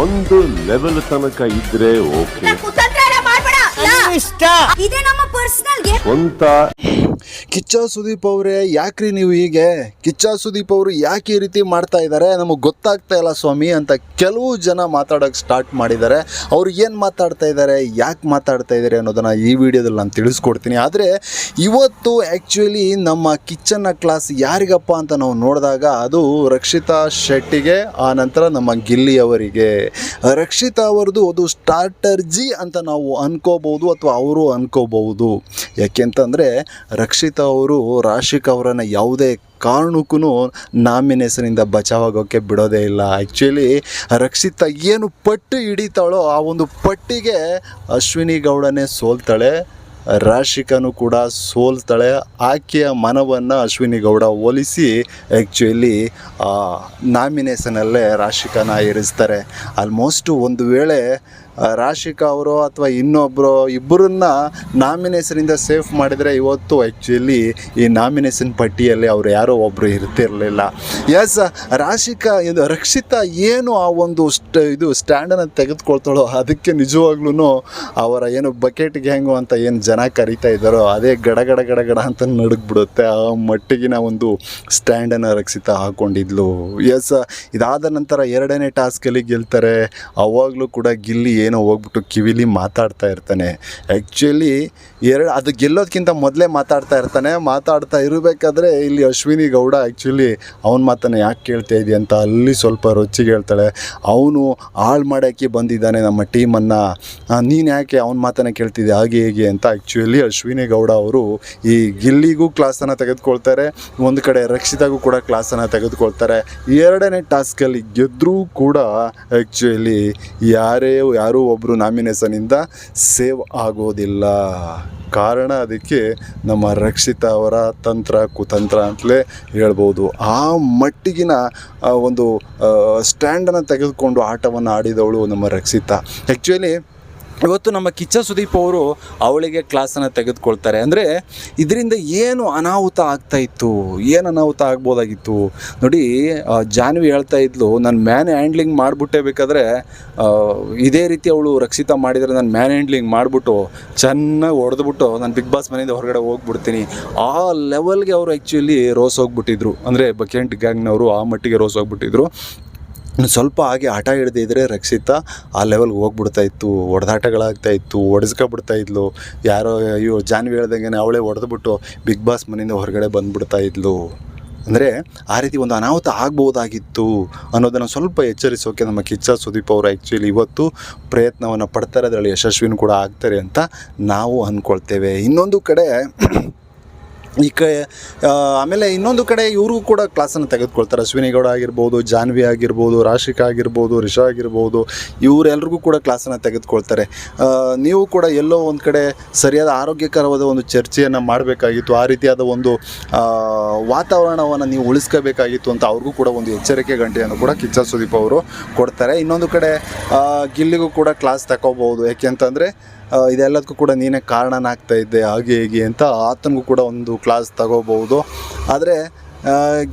ಒಂದು ಲೆವೆಲ್ ತನಕ ಇದ್ರೆ ಓಕೆ ಇದೇ ನಮ್ಮ ಪರ್ಸನಲ್ ಗೇಮ್ ಸ್ವಂತ ಕಿಚ್ಚ ಸುದೀಪ್ ಅವರೇ, ಯಾಕ್ರಿ ನೀವು ಹೀಗೆ? ಕಿಚ್ಚ ಸುದೀಪ್ ಅವರು ಯಾಕೆ ಈ ರೀತಿ ಮಾಡ್ತಾ ಇದ್ದಾರೆ? ನಮಗೆ ಗೊತ್ತಾಗ್ತಾ ಇಲ್ಲ ಸ್ವಾಮಿ ಅಂತ ಕೆಲವು ಜನ ಮಾತಾಡೋಕ್ಕೆ ಸ್ಟಾರ್ಟ್ ಮಾಡಿದ್ದಾರೆ. ಅವ್ರು ಏನು ಮಾತಾಡ್ತಾ ಇದ್ದಾರೆ, ಯಾಕೆ ಮಾತಾಡ್ತಾ ಇದ್ದಾರೆ ಅನ್ನೋದನ್ನು ಈ ವಿಡಿಯೋದಲ್ಲಿ ನಾನು ತಿಳಿಸ್ಕೊಡ್ತೀನಿ. ಆದರೆ ಇವತ್ತು ಆ್ಯಕ್ಚುಲಿ ನಮ್ಮ ಕಿಚ್ಚನ್ನ ಕ್ಲಾಸ್ ಯಾರಿಗಪ್ಪ ಅಂತ ನಾವು ನೋಡಿದಾಗ ಅದು ರಕ್ಷಿತಾ ಶೆಟ್ಟಿಗೆ, ಆ ನಂತರ ನಮ್ಮ ಗಿಲ್ಲಿ ಅವರಿಗೆ. ರಕ್ಷಿತಾ ಅವರದು ಅದು ಸ್ಟಾರ್ಟರ್ಜಿ ಅಂತ ನಾವು ಅನ್ಕೋಬಹುದು ಅಥವಾ ಅವರು ಅನ್ಕೋಬಹುದು. ಯಾಕೆಂತಂದರೆ ರಕ್ಷಿತಾ ಅವರು ರಾಶಿಕ್ ಅವರನ್ನು ಯಾವುದೇ ಕಾರಣಕ್ಕೂ ನಾಮಿನೇಷನಿಂದ ಬಚಾವಾಗೋಕ್ಕೆ ಬಿಡೋದೇ ಇಲ್ಲ. ಆ್ಯಕ್ಚುಲಿ ರಕ್ಷಿತ ಏನು ಪಟ್ಟು ಹಿಡಿತಾಳೋ ಆ ಒಂದು ಪಟ್ಟಿಗೆ ಅಶ್ವಿನಿ ಗೌಡನೇ ಸೋಲ್ತಾಳೆ. ರಾಶಿಕನು ಕೂಡ ಸೋಲ್ತಾಳೆ. ಆಕೆಯ ಮನವನ್ನು ಅಶ್ವಿನಿ ಗೌಡ ಹೋಲಿಸಿ ಆ್ಯಕ್ಚುಲಿ ನಾಮಿನೇಷನಲ್ಲೇ ರಾಶಿಕನ ಏರಿಸ್ತಾರೆ. ಆಲ್ಮೋಸ್ಟ್ ಒಂದು ವೇಳೆ ರಾಶಿಕಾ ಅವರು ಅಥವಾ ಇನ್ನೊಬ್ಬರು ಇಬ್ಬರನ್ನ ನಾಮಿನೇಷನಿಂದ ಸೇಫ್ ಮಾಡಿದರೆ ಇವತ್ತು ಆ್ಯಕ್ಚುಲಿ ಈ ನಾಮಿನೇಷನ್ ಪಟ್ಟಿಯಲ್ಲಿ ಅವರು ಯಾರೋ ಒಬ್ಬರು ಇರ್ತಿರಲಿಲ್ಲ. ಎಸ್ ರಾಶಿಕಾ ಇದು ರಕ್ಷಿತ ಏನು ಆ ಒಂದು ಸ್ಟ ಇದು ಸ್ಟ್ಯಾಂಡನ್ನು ತೆಗೆದುಕೊಳ್ತಾಳೋ ಅದಕ್ಕೆ ನಿಜವಾಗ್ಲೂ ಅವರ ಏನು ಬಕೆಟ್ ಗ್ಯಾಂಗು ಅಂತ ಏನು ಜನ ಕರಿತಾ ಇದ್ದಾರೋ ಅದೇ ಗಡ ಗಡ ಗಡ ಗಡ ಅಂತ ನಡುಗ್ಬಿಡುತ್ತೆ ಆ ಮಟ್ಟಿಗಿನ ಒಂದು ಸ್ಟ್ಯಾಂಡನ್ನು ರಕ್ಷಿತ ಹಾಕ್ಕೊಂಡಿದ್ಲು ಎಸ್ ಇದಾದ ನಂತರ ಎರಡನೇ ಟಾಸ್ಕಲ್ಲಿ ಗೆಲ್ತಾರೆ. ಅವಾಗಲೂ ಕೂಡ ಗಿಲ್ಲಿ ಏನೋ ಹೋಗ್ಬಿಟ್ಟು ಕಿವಿಲಿ ಮಾತಾಡ್ತಾ ಇರ್ತಾನೆ. ಆ್ಯಕ್ಚುಲಿ ಎರಡು ಅದು ಗೆಲ್ಲೋದಕ್ಕಿಂತ ಮೊದಲೇ ಮಾತಾಡ್ತಾ ಇರ್ತಾನೆ. ಮಾತಾಡ್ತಾ ಇರಬೇಕಾದ್ರೆ ಇಲ್ಲಿ ಅಶ್ವಿನಿ ಗೌಡ ಆ್ಯಕ್ಚುಲಿ ಅವನ ಮಾತನ್ನು ಯಾಕೆ ಕೇಳ್ತಾ ಇದೆಯಾ ಅಂತ ಅಲ್ಲಿ ಸ್ವಲ್ಪ ರೊಚ್ಚಿಗೆ ಹೇಳ್ತಾಳೆ. ಅವನು ಹಾಳು ಮಾಡೋಕ್ಕೆ ಬಂದಿದ್ದಾನೆ ನಮ್ಮ ಟೀಮನ್ನು. ನೀನು ಯಾಕೆ ಅವನ ಮಾತನ್ನು ಕೇಳ್ತಿದ್ದೆ ಹಾಗೆ ಹೇಗೆ ಅಂತ ಆ್ಯಕ್ಚುಲಿ ಅಶ್ವಿನಿ ಗೌಡ ಅವರು ಈ ಗಿಲ್ಲಿಗೂ ಕ್ಲಾಸನ್ನು ತೆಗೆದುಕೊಳ್ತಾರೆ. ಒಂದು ಕಡೆ ರಕ್ಷಿತಾಗೂ ಕೂಡ ಕ್ಲಾಸನ್ನು ತೆಗೆದುಕೊಳ್ತಾರೆ. ಎರಡನೇ ಟಾಸ್ಕಲ್ಲಿ ಗೆದ್ದರೂ ಕೂಡ ಆ್ಯಕ್ಚುಲಿ ಯಾರೇ, ಯಾರೂ ಒಬ್ಬರು ನಾಮಿನೇಷನಿಂದ ಸೇವ್ ಆಗೋದಿಲ್ಲ. ಕಾರಣ ಅದಕ್ಕೆ ನಮ್ಮ ರಕ್ಷಿತ ಅವರ ತಂತ್ರ, ಕುತಂತ್ರ ಅಂತಲೇ ಹೇಳ್ಬೋದು. ಆ ಮಟ್ಟಿಗಿನ ಒಂದು ಸ್ಟ್ಯಾಂಡನ್ನು ತೆಗೆದುಕೊಂಡು ಆಟವನ್ನು ಆಡಿದವಳು ನಮ್ಮ ರಕ್ಷಿತ. ಆ್ಯಕ್ಚುಲಿ ಇವತ್ತು ನಮ್ಮ ಕಿಚ್ಚ ಸುದೀಪ್ ಅವರು ಅವಳಿಗೆ ಕ್ಲಾಸನ್ನು ತೆಗೆದುಕೊಳ್ತಾರೆ. ಅಂದರೆ ಇದರಿಂದ ಏನು ಅನಾಹುತ ಆಗ್ತಾ ಇತ್ತು? ಏನು ಅನಾಹುತ ಆಗ್ಬೋದಾಗಿತ್ತು? ನೋಡಿ ಜಾನ್ವಿ ಹೇಳ್ತಾ ಇದ್ಲು, ನಾನು ಮ್ಯಾನ್ ಹ್ಯಾಂಡ್ಲಿಂಗ್ ಮಾಡಿಬಿಟ್ಟೆ ಬೇಕಾದರೆ ಇದೇ ರೀತಿ ಅವಳು ರಕ್ಷಿತಾ ಮಾಡಿದರೆ ನಾನು ಮ್ಯಾನ್ ಹ್ಯಾಂಡ್ಲಿಂಗ್ ಮಾಡಿಬಿಟ್ಟು ಚೆನ್ನಾಗಿ ಹೊಡೆದ್ಬಿಟ್ಟು ನಾನು ಬಿಗ್ ಬಾಸ್ ಮನೆಯಿಂದ ಹೊರಗಡೆ ಹೋಗ್ಬಿಡ್ತೀನಿ. ಆ ಲೆವೆಲ್ಗೆ ಅವರು ಆ್ಯಕ್ಚುಲಿ ರೋಸ್ ಹೋಗ್ಬಿಟ್ಟಿದ್ರು. ಅಂದರೆ ಬಕೆಂಟ್ ಗ್ಯಾಂಗ್ನವರು ಆ ಮಟ್ಟಿಗೆ ರೋಸ್ ಹೋಗ್ಬಿಟ್ಟಿದ್ರು. ಸ್ವಲ್ಪ ಹಾಗೆ ಹಠ ಹಿಡ್ದಿದ್ರೆ ರಕ್ಷಿತ ಆ ಲೆವೆಲ್ಗೆ ಹೋಗ್ಬಿಡ್ತಾ ಇತ್ತು ಹೊಡೆದಾಟಗಳಾಗ್ತಾ ಇತ್ತು ಹೊಡೆಸ್ಕೊಬಿಡ್ತಾ ಇದ್ಲು. ಯಾರೋ, ಅಯ್ಯೋ, ಜಾನ್ವಿ ಹೇಳ್ದಂಗೆ ಅವಳೇ ಹೊಡೆದ್ಬಿಟ್ಟು ಬಿಗ್ ಬಾಸ್ ಮನೆಯಿಂದ ಹೊರಗಡೆ ಬಂದುಬಿಡ್ತಾ ಇದ್ಲು. ಅಂದರೆ ಆ ರೀತಿ ಒಂದು ಅನಾಹುತ ಆಗ್ಬೋದಾಗಿತ್ತು ಅನ್ನೋದನ್ನು ಸ್ವಲ್ಪ ಎಚ್ಚರಿಸೋಕೆ ನಮ್ಮ ಕಿಚ್ಚ ಸುದೀಪ್ ಅವರು ಆ್ಯಕ್ಚುಲಿ ಇವತ್ತು ಪ್ರಯತ್ನವನ್ನು ಪಡ್ತಾರೆ ಅದರಲ್ಲಿ ಯಶಸ್ವಿನೂ ಕೂಡ ಆಗ್ತಾರೆ ಅಂತ ನಾವು ಅಂದ್ಕೊಳ್ತೇವೆ ಇನ್ನೊಂದು ಕಡೆ ಈ ಕ ಆಮೇಲೆ ಇನ್ನೊಂದು ಕಡೆ ಇವ್ರಿಗೂ ಕೂಡ ಕ್ಲಾಸನ್ನು ತೆಗೆದುಕೊಳ್ತಾರೆ. ಅಶ್ವಿನಿಗೌಡ ಆಗಿರ್ಬೋದು, ಜಾನ್ವಿ ಆಗಿರ್ಬೋದು, ರಾಶಿಕಾ ಆಗಿರ್ಬೋದು, ರಿಷಾ ಆಗಿರ್ಬೋದು, ಇವರೆಲ್ರಿಗೂ ಕೂಡ ಕ್ಲಾಸನ್ನು ತೆಗೆದುಕೊಳ್ತಾರೆ. ನೀವು ಕೂಡ ಎಲ್ಲೋ ಒಂದು ಕಡೆ ಸರಿಯಾದ ಆರೋಗ್ಯಕರವಾದ ಒಂದು ಚರ್ಚೆಯನ್ನು ಮಾಡಬೇಕಾಗಿತ್ತು, ಆ ರೀತಿಯಾದ ಒಂದು ವಾತಾವರಣವನ್ನು ನೀವು ಉಳಿಸ್ಕೋಬೇಕಾಗಿತ್ತು ಅಂತ ಅವ್ರಿಗೂ ಕೂಡ ಒಂದು ಎಚ್ಚರಿಕೆ ಗಂಟೆಯನ್ನು ಕೂಡ ಕಿಚ್ಚ ಸುದೀಪ್ ಅವರು ಕೊಡ್ತಾರೆ. ಇನ್ನೊಂದು ಕಡೆ ಗಿಲ್ಲಿಗೂ ಕೂಡ ಕ್ಲಾಸ್ ತಗೋಬೋದು ಯಾಕೆಂತಂದರೆ ಇದೆಲ್ಲದಕ್ಕೂ ಕೂಡ ನೀನೇ ಕಾರಣನಾಗ್ತಾ ಇದ್ದೆ ಹಾಗೆ ಹೀಗೆ ಅಂತ ಆತನಿಗೂ ಕೂಡ ಒಂದು ಕ್ಲಾಸ್ ತಗೋಬಹುದು. ಆದರೆ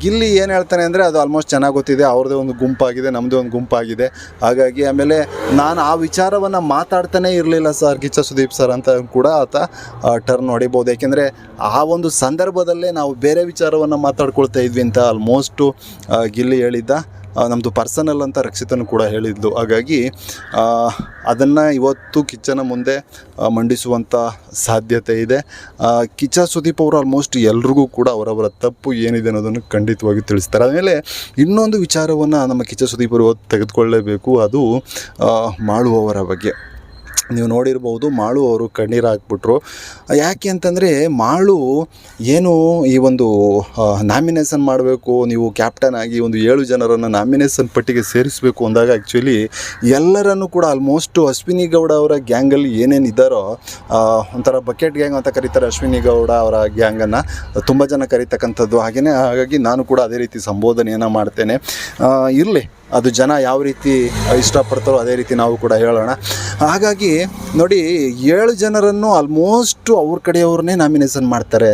ಗಿಲ್ಲಿ ಏನು ಹೇಳ್ತಾನೆ ಅಂದರೆ ಅದು ಆಲ್ಮೋಸ್ಟ್ ಚೆನ್ನಾಗಿ ಗೊತ್ತಿದೆ, ಅವ್ರದ್ದೇ ಒಂದು ಗುಂಪಾಗಿದೆ ನಮ್ಮದೇ ಒಂದು ಗುಂಪಾಗಿದೆ. ಹಾಗಾಗಿ ಆಮೇಲೆ ನಾನು ಆ ವಿಚಾರವನ್ನು ಮಾತಾಡ್ತಾನೆ ಇರಲಿಲ್ಲ ಸರ್ ಕಿಚ್ಚ ಸುದೀಪ್ ಸರ್ ಅಂತ ಕೂಡ ಆತ ಟರ್ನ್ ಹೊಡಿಬೋದು ಏಕೆಂದರೆ ಆ ಒಂದು ಸಂದರ್ಭದಲ್ಲೇ ನಾವು ಬೇರೆ ವಿಚಾರವನ್ನು ಮಾತಾಡ್ಕೊಳ್ತಾ ಇದ್ವಿ ಅಂತ ಆಲ್ಮೋಸ್ಟು ಗಿಲ್ಲಿ ಹೇಳಿದ್ದ. ನಮ್ಮದು ಪರ್ಸನಲ್ ಅಂತ ರಕ್ಷಿತನು ಕೂಡ ಹೇಳಿದ್ಲು ಹಾಗಾಗಿ ಅದನ್ನು ಇವತ್ತು ಕಿಚ್ಚನ ಮುಂದೆ ಮಂಡಿಸುವಂಥ ಸಾಧ್ಯತೆ ಇದೆ. ಕಿಚ್ಚ ಸುದೀಪ್ ಅವರು ಆಲ್ಮೋಸ್ಟ್ ಎಲ್ರಿಗೂ ಕೂಡ ಅವರವರ ತಪ್ಪು ಏನಿದೆ ಅನ್ನೋದನ್ನು ಖಂಡಿತವಾಗಿ ತಿಳಿಸ್ತಾರೆ. ಆಮೇಲೆ ಇನ್ನೊಂದು ವಿಚಾರವನ್ನು ನಮ್ಮ ಕಿಚ್ಚ ಸುದೀಪ್ ಅವರು ತೆಗೆದುಕೊಳ್ಳಲೇಬೇಕು ಅದು ಮಾಡುವವರ ಬಗ್ಗೆ. ನೀವು ನೋಡಿರ್ಬೋದು ಮಾಳು ಅವರು ಕಣ್ಣೀರು ಹಾಕ್ಬಿಟ್ರು. ಯಾಕೆ ಅಂತಂದರೆ ಮಾಳು ಏನು ಈ ಒಂದು ನಾಮಿನೇಷನ್ ಮಾಡಬೇಕು, ನೀವು ಕ್ಯಾಪ್ಟನ್ ಆಗಿ ಒಂದು ಏಳು ಜನರನ್ನು ನಾಮಿನೇಷನ್ ಪಟ್ಟಿಗೆ ಸೇರಿಸಬೇಕು ಅಂದಾಗ ಆ್ಯಕ್ಚುಲಿ ಎಲ್ಲರನ್ನು ಕೂಡ ಆಲ್ಮೋಸ್ಟ್ ಅಶ್ವಿನಿ ಗೌಡ ಅವರ ಗ್ಯಾಂಗಲ್ಲಿ ಏನೇನು ಇದ್ದಾರೋ ಒಂಥರ ಬಕೆಟ್ ಗ್ಯಾಂಗ್ ಅಂತ ಕರೀತಾರೆ ಅಶ್ವಿನಿ ಗೌಡ ಅವರ ಗ್ಯಾಂಗನ್ನು ತುಂಬ ಜನ ಕರೀತಕ್ಕಂಥದ್ದು ಹಾಗೆಯೇ ಹಾಗಾಗಿ ನಾನು ಕೂಡ ಅದೇ ರೀತಿ ಸಂಬೋಧನೆಯನ್ನು ಮಾಡ್ತೇನೆ. ಇರಲಿ. ಅದು ಜನ ಯಾವ ರೀತಿ ಇಷ್ಟಪಡ್ತಾರೋ ಅದೇ ರೀತಿ ನಾವು ಕೂಡ ಹೇಳೋಣ. ಹಾಗಾಗಿ ನೋಡಿ, ಏಳು ಜನರನ್ನು ಆಲ್ಮೋಸ್ಟ್ ಅವ್ರ ಕಡೆಯವ್ರನ್ನೇ ನಾಮಿನೇಷನ್ ಮಾಡ್ತಾರೆ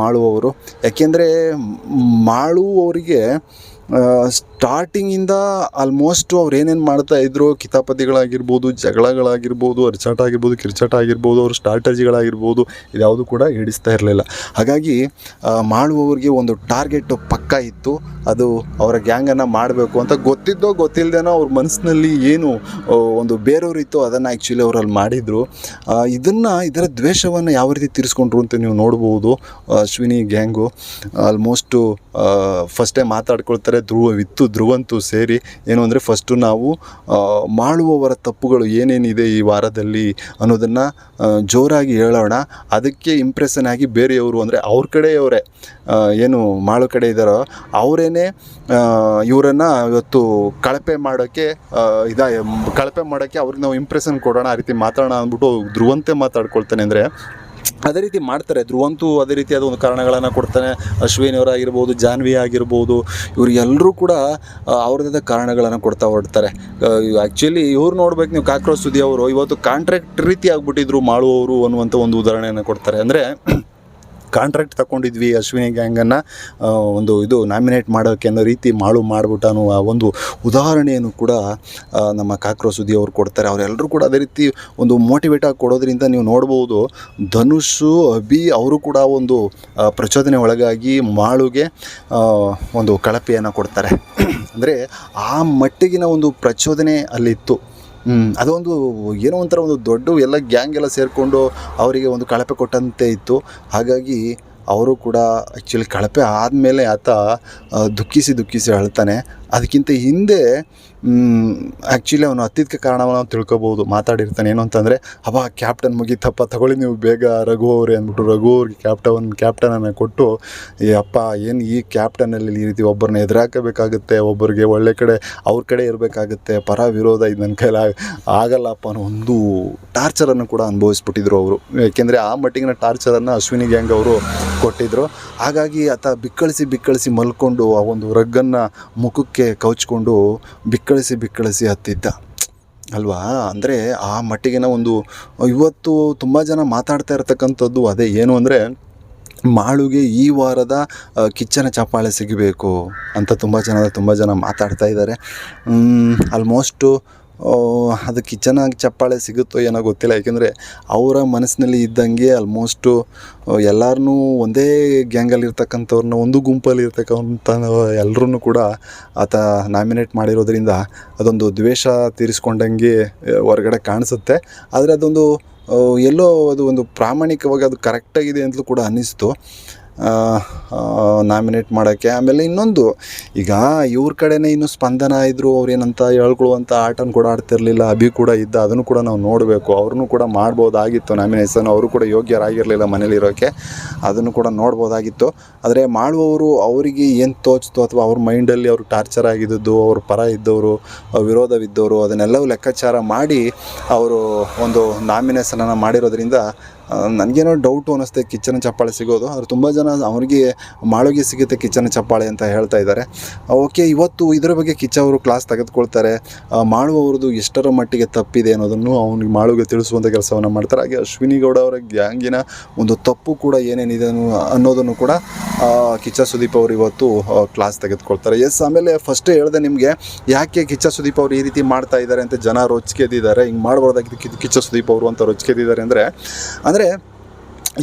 ಮಾಳುವವರು. ಯಾಕೆಂದರೆ ಮಾಳು ಅವರಿಗೆ ಸ್ಟಾರ್ಟಿಂಗಿಂದ ಆಲ್ಮೋಸ್ಟ್ ಅವ್ರು ಏನೇನು ಮಾಡ್ತಾ ಇದ್ರು, ಕಿತಾಪತಿಗಳಾಗಿರ್ಬೋದು, ಜಗಳಗಳಾಗಿರ್ಬೋದು ಅರ್ಚಾಟ ಆಗಿರ್ಬೋದು ಕಿರ್ಚಾಟ ಆಗಿರ್ಬೋದು ಅವ್ರ ಸ್ಟ್ರಾಟಜಿಗಳಾಗಿರ್ಬೋದು ಇದ್ಯಾವುದು ಕೂಡ ಹಿಡಿಸ್ತಾ ಇರಲಿಲ್ಲ. ಹಾಗಾಗಿ ಮಾಡುವವ್ರಿಗೆ ಒಂದು ಟಾರ್ಗೆಟ್ ಪಕ್ಕ ಇತ್ತು. ಅದು ಅವರ ಗ್ಯಾಂಗನ್ನು ಮಾಡಬೇಕು ಅಂತ ಗೊತ್ತಿದ್ದೋ ಗೊತ್ತಿಲ್ಲದೇನೋ ಅವ್ರ ಮನಸ್ಸಿನಲ್ಲಿ ಏನು ಒಂದು ಬೇರೆಯವ್ರು ಇತ್ತು, ಅದನ್ನು ಆ್ಯಕ್ಚುಲಿ ಅವರಲ್ಲಿ ಮಾಡಿದರು. ಇದನ್ನು, ಇದರ ದ್ವೇಷವನ್ನು ಯಾವ ರೀತಿ ತೀರಿಸ್ಕೊಂಡ್ರು ಅಂತ ನೀವು ನೋಡ್ಬೋದು, ಅಶ್ವಿನಿ ಗ್ಯಾಂಗು ಆಲ್ಮೋಸ್ಟು ಫಸ್ಟೇ ಮಾತಾಡ್ಕೊಳ್ತಾರೆ ಧ್ರುವ, ವಿತ್ತು ಧ್ರುವಂತು ಸೇರಿ ಏನು ಅಂದರೆ ಫಸ್ಟು ನಾವು ಮಾಡುವವರ ತಪ್ಪುಗಳು ಏನೇನಿದೆ ಈ ವಾರದಲ್ಲಿ ಅನ್ನೋದನ್ನು ಜೋರಾಗಿ ಹೇಳೋಣ. ಅದಕ್ಕೆ ಇಂಪ್ರೆಷನ್ ಆಗಿ ಬೇರೆಯವರು ಅಂದರೆ ಅವ್ರ ಕಡೆಯವರೇ ಏನು ಮಾಳು ಕಡೆ ಇದ್ದಾರೋ ಅವರೇನೆ ಇವರನ್ನು ಇವತ್ತು ಕಳಪೆ ಮಾಡೋಕ್ಕೆ ಇದ, ಕಳಪೆ ಮಾಡೋಕ್ಕೆ ಅವ್ರಿಗೆ ನಾವು ಇಂಪ್ರೆಷನ್ ಕೊಡೋಣ, ಆ ರೀತಿ ಮಾತಾಡೋಣ ಅಂದ್ಬಿಟ್ಟು ಧ್ರುವಂತೆ ಮಾತಾಡ್ಕೊಳ್ತಾನೆ ಅಂದರೆ ಅದೇ ರೀತಿ ಮಾಡ್ತಾರೆ. ಧ್ರುವಂತೂ ಅದೇ ರೀತಿಯಾದ ಒಂದು ಕಾರಣಗಳನ್ನು ಕೊಡ್ತಾನೆ. ಅಶ್ವಿನಿ ಅವರಾಗಿರ್ಬೋದು ಜಾನ್ವಿ ಆಗಿರ್ಬೋದು ಇವ್ರು ಎಲ್ಲರೂ ಕೂಡ ಅವ್ರದ್ದ ಕಾರಣಗಳನ್ನು ಕೊಡ್ತಾ ಹೊರಡ್ತಾರೆ. ಆ್ಯಕ್ಚುಲಿ ಇವ್ರು ನೋಡ್ಬೇಕು ನೀವು ಕಾಕ್ರೋಚ್ ಸುದ್ದಿ ಅವರು, ಇವತ್ತು ಕಾಂಟ್ರಾಕ್ಟ್ ರೀತಿ ಆಗಿಬಿಟ್ಟಿದ್ರು ಮಾಡುವವರು ಅನ್ನುವಂಥ ಒಂದು ಉದಾಹರಣೆಯನ್ನು ಕೊಡ್ತಾರೆ. ಅಂದರೆ ಕಾಂಟ್ರಾಕ್ಟ್ ತಗೊಂಡಿದ್ವಿ ಅಶ್ವಿನಿ ಗ್ಯಾಂಗನ್ನು ಒಂದು ಇದು ನಾಮಿನೇಟ್ ಮಾಡೋಕ್ಕೆ ಅನ್ನೋ ರೀತಿ ಮಾಳು ಮಾಡಿಬಿಟ್ಟು ಆ ಒಂದು ಉದಾಹರಣೆಯನ್ನು ಕೂಡ ನಮ್ಮ ಕಾಕ್ರೋ ಸುದ್ದಿ ಅವರು ಕೊಡ್ತಾರೆ. ಅವರೆಲ್ಲರೂ ಕೂಡ ಅದೇ ರೀತಿ ಒಂದು ಮೋಟಿವೇಟ್ ಆಗಿ ಕೊಡೋದ್ರಿಂದ ನೀವು ನೋಡ್ಬೋದು, ಧನುಷು, ಅಭಿ ಅವರು ಕೂಡ ಒಂದು ಪ್ರಚೋದನೆ ಒಳಗಾಗಿ ಮಾಳುಗೆ ಒಂದು ಕಳಪೆಯನ್ನು ಕೊಡ್ತಾರೆ. ಅಂದರೆ ಆ ಮಟ್ಟಿಗಿನ ಒಂದು ಪ್ರಚೋದನೆ ಅಲ್ಲಿತ್ತು. ಅದೊಂದು ಏನೋ ಒಂಥರ ಒಂದು ದೊಡ್ಡ ಎಲ್ಲ ಗ್ಯಾಂಗ್ ಎಲ್ಲ ಸೇರಿಕೊಂಡು ಅವರಿಗೆ ಒಂದು ಕಳಪೆ ಕೊಟ್ಟಂತೆ ಇತ್ತು. ಹಾಗಾಗಿ ಅವರು ಕೂಡ ಆ್ಯಕ್ಚುಲಿ ಕಳಪೆ ಆದಮೇಲೆ ಆತ ದುಃಖಿಸಿ ದುಃಖಿಸಿ ಅಳ್ತಾನೆ. ಅದಕ್ಕಿಂತ ಹಿಂದೆ ಆ್ಯಕ್ಚುಲಿ ಅವನು ಅತ್ಯಧಿಕ ಕಾರಣವನ್ನು ನಾವು ತಿಳ್ಕೊಬೋದು, ಮಾತಾಡಿರ್ತಾನೆ. ಏನು ಅಂತಂದರೆ ಅವ ಕ್ಯಾಪ್ಟನ್ ಮುಗೀತಪ್ಪ, ತಗೊಳ್ಳಿ ನೀವು ಬೇಗ ರಘು ಅವರೇ, ಅಂದ್ಬಿಟ್ಟು ರಘು ಅವ್ರಿಗೆ ಕ್ಯಾಪ್ಟನ್ ಕ್ಯಾಪ್ಟನನ್ನು ಕೊಟ್ಟು, ಏ, ಅಪ್ಪ, ಏನು ಈ ಕ್ಯಾಪ್ಟನಲ್ಲಿ ಈ ರೀತಿ ಒಬ್ಬರನ್ನ ಎದುರಾಕಬೇಕಾಗುತ್ತೆ, ಒಬ್ಬರಿಗೆ ಒಳ್ಳೆ ಕಡೆ, ಅವ್ರ ಕಡೆ ಇರಬೇಕಾಗುತ್ತೆ, ಪರ ವಿರೋಧ ಇದು ನನ್ನ ಕೈಲಿ ಆಗ- ಆಗಲ್ಲಪ್ಪ, ಅನ್ನೋ ಒಂದು ಟಾರ್ಚರನ್ನು ಕೂಡ ಅನುಭವಿಸ್ಬಿಟ್ಟಿದ್ರು ಅವರು. ಏಕೆಂದರೆ ಆ ಮಟ್ಟಿಗಿನ ಟಾರ್ಚರನ್ನು ಅಶ್ವಿನಿ ಗ್ಯಾಂಗ್ ಅವರು ಕೊಟ್ಟಿದ್ದರು ಹಾಗಾಗಿ ಆತ ಬಿಕ್ಕಳಿಸಿ ಬಿಕ್ಕಳಿಸಿ ಮಲ್ಕೊಂಡು ಆ ಒಂದು ರಗ್ಗನ್ನು ಮುಖಕ್ಕೆ ಕೌಚ್ಕೊಂಡು ಬಿಕ್ಕಳಿಸಿ ಬಿಕ್ಕಳಿಸಿ ಹತ್ತಿದ್ದ. ಅಲ್ವಾ? ಅಂದರೆ ಆ ಮಟ್ಟಿಗಿನ ಒಂದು ಇವತ್ತು ತುಂಬ ಜನ ಮಾತಾಡ್ತಾ ಇರತಕ್ಕಂಥದ್ದು ಅದೇ. ಏನು ಅಂದರೆ ಮಾಳುಗೆ ಈ ವಾರದ ಕಿಚ್ಚನ ಚಪ್ಪಾಳೆ ಸಿಗಬೇಕು ಅಂತ ತುಂಬ ಜನ ತುಂಬ ಜನ ಮಾತಾಡ್ತಾ ಇದ್ದಾರೆ. ಆಲ್ಮೋಸ್ಟು ಅದು ಚೆನ್ನಾಗಿ ಚಪ್ಪಾಳೆ ಸಿಗುತ್ತೋ ಏನೋ ಗೊತ್ತಿಲ್ಲ. ಯಾಕೆಂದರೆ ಅವರ ಮನಸ್ಸಿನಲ್ಲಿ ಇದ್ದಂಗೆ ಆಲ್ಮೋಸ್ಟು ಎಲ್ಲರನ್ನೂ ಒಂದೇ ಗ್ಯಾಂಗಲ್ಲಿ ಇರ್ತಕ್ಕಂಥವ್ರನ್ನ, ಒಂದು ಗುಂಪಲ್ಲಿ ಇರ್ತಕ್ಕಂಥ ಎಲ್ಲರೂ ಕೂಡ ಆತ ನಾಮಿನೇಟ್ ಮಾಡಿರೋದ್ರಿಂದ ಅದೊಂದು ದ್ವೇಷ ತೀರಿಸ್ಕೊಂಡಂಗೆ ಹೊರಗಡೆ ಕಾಣಿಸುತ್ತೆ. ಆದರೆ ಅದೊಂದು ಎಲ್ಲೋ ಅದು ಒಂದು ಪ್ರಾಮಾಣಿಕವಾಗಿ ಅದು ಕರೆಕ್ಟಾಗಿದೆ ಅಂತಲೂ ಕೂಡ ಅನ್ನಿಸ್ತು. ನಾಮಿನೇಟ್ ಮಾಡೋಕ್ಕೆ. ಆಮೇಲೆ ಇನ್ನೊಂದು, ಈಗ ಇವ್ರ ಕಡೆನೇ ಇನ್ನು ಸ್ಪಂದನ ಇದ್ದರು ಅವ್ರೇನಂತ ಹೇಳ್ಕೊಳ್ಳುವಂಥ ಆಟನ ಕೂಡ ಆಡ್ತಿರ್ಲಿಲ್ಲ, ಅಭಿ ಕೂಡ ಇದ್ದ, ಅದನ್ನು ಕೂಡ ನಾವು ನೋಡಬೇಕು. ಅವ್ರನ್ನೂ ಕೂಡ ಮಾಡ್ಬೋದಾಗಿತ್ತು ನಾಮಿನೇಷನ್ ಅವರು ಕೂಡ ಯೋಗ್ಯರಾಗಿರಲಿಲ್ಲ ಮನೇಲಿರೋಕ್ಕೆ ಅದನ್ನು ಕೂಡ ನೋಡ್ಬೋದಾಗಿತ್ತು. ಆದರೆ ಮಾಡುವವರು ಅವರಿಗೆ ಏನು ತೋಚ್ತು ಅಥವಾ ಅವ್ರ ಮೈಂಡಲ್ಲಿ ಅವರು ಟಾರ್ಚರ್ ಆಗಿದ್ದದ್ದು, ಅವ್ರ ಪರ ಇದ್ದವರು ವಿರೋಧವಿದ್ದವರು, ಅದನ್ನೆಲ್ಲವೂ ಲೆಕ್ಕಾಚಾರ ಮಾಡಿ, ಅವರು ಒಂದು ನಾಮಿನೇಷನನ್ನು ಮಾಡಿರೋದ್ರಿಂದ ನನಗೇನೋ ಡೌಟು ಅನ್ನಿಸ್ತೆ ಕಿಚ್ಚನ ಚಪ್ಪಾಳೆ ಸಿಗೋದು, ಆದರೆ ತುಂಬ ಜನ ಅವ್ರಿಗೆ ಮಾಳುಗೆ ಸಿಗುತ್ತೆ ಕಿಚ್ಚನ ಚಪ್ಪಾಳೆ ಅಂತ ಹೇಳ್ತಾ ಇದ್ದಾರೆ. ಓಕೆ ಇವತ್ತು ಇದರ ಬಗ್ಗೆ ಕಿಚ್ಚ ಅವರು ಕ್ಲಾಸ್ ತೆಗೆದುಕೊಳ್ತಾರೆ. ಮಾಳುವವ್ರದ್ದು ಎಷ್ಟರ ಮಟ್ಟಿಗೆ ತಪ್ಪಿದೆ ಅನ್ನೋದನ್ನು ಅವ್ನಿಗೆ ಮಾಳುಗೆ ತಿಳಿಸುವಂಥ ಕೆಲಸವನ್ನು ಮಾಡ್ತಾರೆ. ಹಾಗೆ ಅಶ್ವಿನಿ ಗೌಡ ಅವರ ಗ್ಯಾಂಗಿನ ಒಂದು ತಪ್ಪು ಕೂಡ ಏನೇನಿದೆ ಅನ್ನೋ- ಅನ್ನೋದನ್ನು ಕೂಡ ಕಿಚ್ಚ ಸುದೀಪ್ ಅವರು ಇವತ್ತು ಕ್ಲಾಸ್ ತೆಗೆದುಕೊಳ್ತಾರೆ. ಎಸ್ ಆಮೇಲೆ ಫಸ್ಟೇ ಹೇಳಿದೆ ನಿಮಗೆ, ಯಾಕೆ ಕಿಚ್ಚ ಸುದೀಪ್ ಅವರು ಈ ರೀತಿ ಮಾಡ್ತಾ ಇದ್ದಾರೆ ಅಂತ ಜನ ರೊಚ್ಕೆದಿದ್ದಾರೆ ಹಿಂಗೆ ಮಾಡಬಾರ್ದಾಗಿದ್ದು ಕಿಚ್ಚ ಸುದೀಪ್ ಅವರು ಅಂತ ರೊಚ್ಕೆದಿದ್ದಾರೆ ಅಂದರೆ ಅಂದರೆ Oraya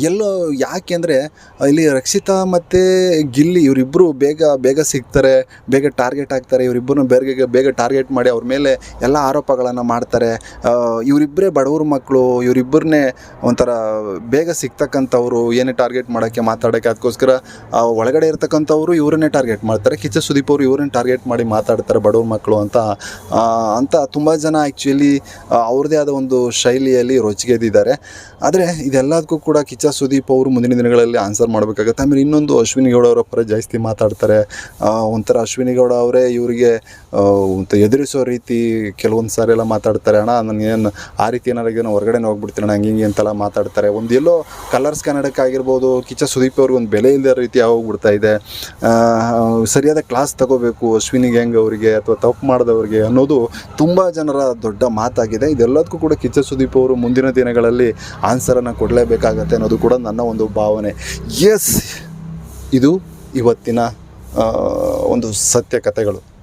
ಎಲ್ಲೋ ಯಾಕೆ ಅಂದರೆ, ಇಲ್ಲಿ ರಕ್ಷಿತಾ ಮತ್ತು ಗಿಲ್ಲಿ ಇವರಿಬ್ಬರು ಬೇಗ ಬೇಗ ಸಿಗ್ತಾರೆ, ಬೇಗ ಟಾರ್ಗೆಟ್ ಆಗ್ತಾರೆ ಇವರಿಬ್ಬರನ್ನ ಬೇಗ ಬೇಗ ಟಾರ್ಗೆಟ್ ಮಾಡಿ ಅವ್ರ ಮೇಲೆ ಎಲ್ಲ ಆರೋಪಗಳನ್ನು ಮಾಡ್ತಾರೆ. ಇವರಿಬ್ಬರೇ ಬಡವ್ರ ಮಕ್ಕಳು ಇವರಿಬ್ಬರನ್ನೇ ಒಂಥರ ಬೇಗ ಸಿಗ್ತಕ್ಕಂಥವ್ರು, ಏನೇ ಟಾರ್ಗೆಟ್ ಮಾಡೋಕ್ಕೆ ಮಾತಾಡೋಕ್ಕೆ ಅದಕ್ಕೋಸ್ಕರ ಒಳಗಡೆ ಇರ್ತಕ್ಕಂಥವ್ರು ಇವರನ್ನೇ ಟಾರ್ಗೆಟ್ ಮಾಡ್ತಾರೆ. ಕಿಚ್ಚ ಸುದೀಪ್ ಅವರು ಇವರನ್ನೇ ಟಾರ್ಗೆಟ್ ಮಾಡಿ ಮಾತಾಡ್ತಾರೆ ಬಡವ್ರ ಮಕ್ಕಳು ಅಂತ. ಅಂತ ತುಂಬ ಜನ ಆ್ಯಕ್ಚುಲಿ ಅವ್ರದ್ದೇ ಆದ ಒಂದು ಶೈಲಿಯಲ್ಲಿ ರೊಚ್ಚಿಗೆದ್ದಿದ್ದಾರೆ ಆದರೆ ಇದೆಲ್ಲದಕ್ಕೂ ಕೂಡ ಕಿಚ್ಚ ಸುದೀಪ್ ಅವರು ಮುಂದಿನ ದಿನಗಳಲ್ಲಿ ಆನ್ಸರ್ ಮಾಡಬೇಕಾಗತ್ತೆ. ಆಮೇಲೆ ಇನ್ನೊಂದು ಅಶ್ವಿನಿ ಗೌಡ ಅವರ ಪರ ಜಾಸ್ತಿ ಮಾತಾಡ್ತಾರೆ. ಒಂಥರ ಅಶ್ವಿನಿ ಗೌಡ ಅವರೇ ಇವರಿಗೆ ಎದುರಿಸೋ ರೀತಿ ಕೆಲವೊಂದು ಸಾರಿ ಎಲ್ಲ ಮಾತಾಡ್ತಾರೆ. ಅಣ್ಣ ನನಗೇನು ಆ ರೀತಿ ಏನಾರು ಹೊರಗಡೆ ಹೋಗ್ಬಿಡ್ತೀನಿ ಅಣ್ಣ, ಹಂಗೆ ಹಿಂಗೆ ಅಂತೆಲ್ಲ ಮಾತಾಡ್ತಾರೆ. ಒಂದು ಎಲ್ಲೋ ಕಲರ್ಸ್ ಕನ್ನಡಕ್ಕೆ ಆಗಿರ್ಬೋದು, ಕಿಚ್ಚ ಸುದೀಪ್ ಅವ್ರಿಗೆ ಒಂದು ಬೆಲೆ ಇಲ್ಲದ ರೀತಿ ಆಗೋಗ್ಬಿಡ್ತಾ ಇದೆ. ಸರಿಯಾದ ಕ್ಲಾಸ್ ತಗೋಬೇಕು ಅಶ್ವಿನಿ ಗ್ಯಾಂಗ್ ಅವರಿಗೆ ಅಥವಾ ತಪ್ಪು ಮಾಡಿದವ್ರಿಗೆ ಅನ್ನೋದು ತುಂಬ ಜನರ ದೊಡ್ಡ ಮಾತಾಗಿದೆ. ಇದೆಲ್ಲದಕ್ಕೂ ಕೂಡ ಕಿಚ್ಚ ಸುದೀಪ್ ಅವರು ಮುಂದಿನ ದಿನಗಳಲ್ಲಿ ಆನ್ಸರನ್ನು ಕೊಡಲೇಬೇಕಾಗತ್ತೆ ಅನ್ನೋದು ಕೂಡ ನನ್ನ ಒಂದು ಭಾವನೆ. ಎಸ್ ಇದು ಇವತ್ತಿನ ಒಂದು ಸತ್ಯ ಕಥೆಗಳು